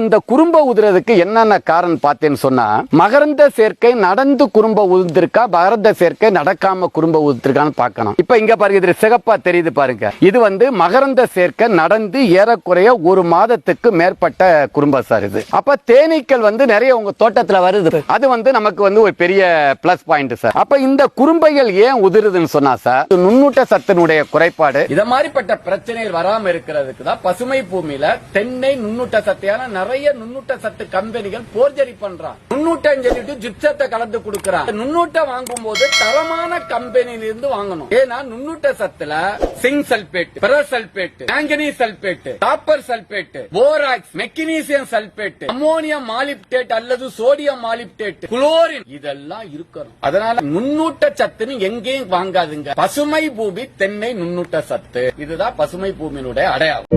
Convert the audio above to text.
இந்த குறும்ப உதுறதுக்கு என்னென்ன காரணம் பார்த்தேன்னு சொன்னா மகரந்த சேர்க்கை நடந்து குறும்ப உதிர்ந்திருக்கா மகரந்த சேர்க்கை நடக்காம குறும்ப உதிர்ந்திருக்கான்னு பார்க்கணும். இப்ப இங்க பாருங்க இது சிகப்பா தெரியுது பாருங்க. இது வந்து மகரந்த சேர்க்கை நடந்து ஏறக்குறைய ஒரு மாதத்துக்கு மேற்பட்ட குறும்ப சார் இது. அப்ப தேனீக்கள் வந்து நிறைய உங்க தோட்டத்துல வருது. அது வந்து நமக்கு வந்து ஒரு பெரிய பிளஸ் பாயிண்ட் சார். அப்ப இந்த குறும்பைகள் ஏன் உதிருதுன்னு சொன்னா சார் நுண்ணூட்ட சத்தினுடைய குறைபாடு. இத மாதிரிப்பட்ட பிரச்சனைகள் வராம இருக்கிறதுக்கு தான் பசுமை பூமியில தென்னை நுண்ணூட்ட சத்தையான நிறைய நுண்ணூட்ட சத்து கம்பெனிகள் போர்ஜரி பண்றான் நுண்ணூட்டம் சொல்லிட்டு ஜிப்சத்தை கலந்து கொடுக்கறான் நுண்ணூட்டம் வாங்கும் போது தரமான கம்பெனியில இருந்து வாங்கணும். ஏன்னா நுண்ணூட்ட சத்துல zinc sulphate ferrous sulphate manganese sulphate copper sulphate borax magnesium sulphate ammonium molybdate அல்லது சோடியம் மாலிப்டேட் குளோரின் இதெல்லாம் இருக்கணும். அதனால நுண்ணூட்ட சத்துன்னு எங்கேயும் வாங்காதுங்க. பசுமை பூமி தென்னை நுண்ணூட்ட சத்து. இதுதான் பசுமை பூமியினுடைய அடையாளம்.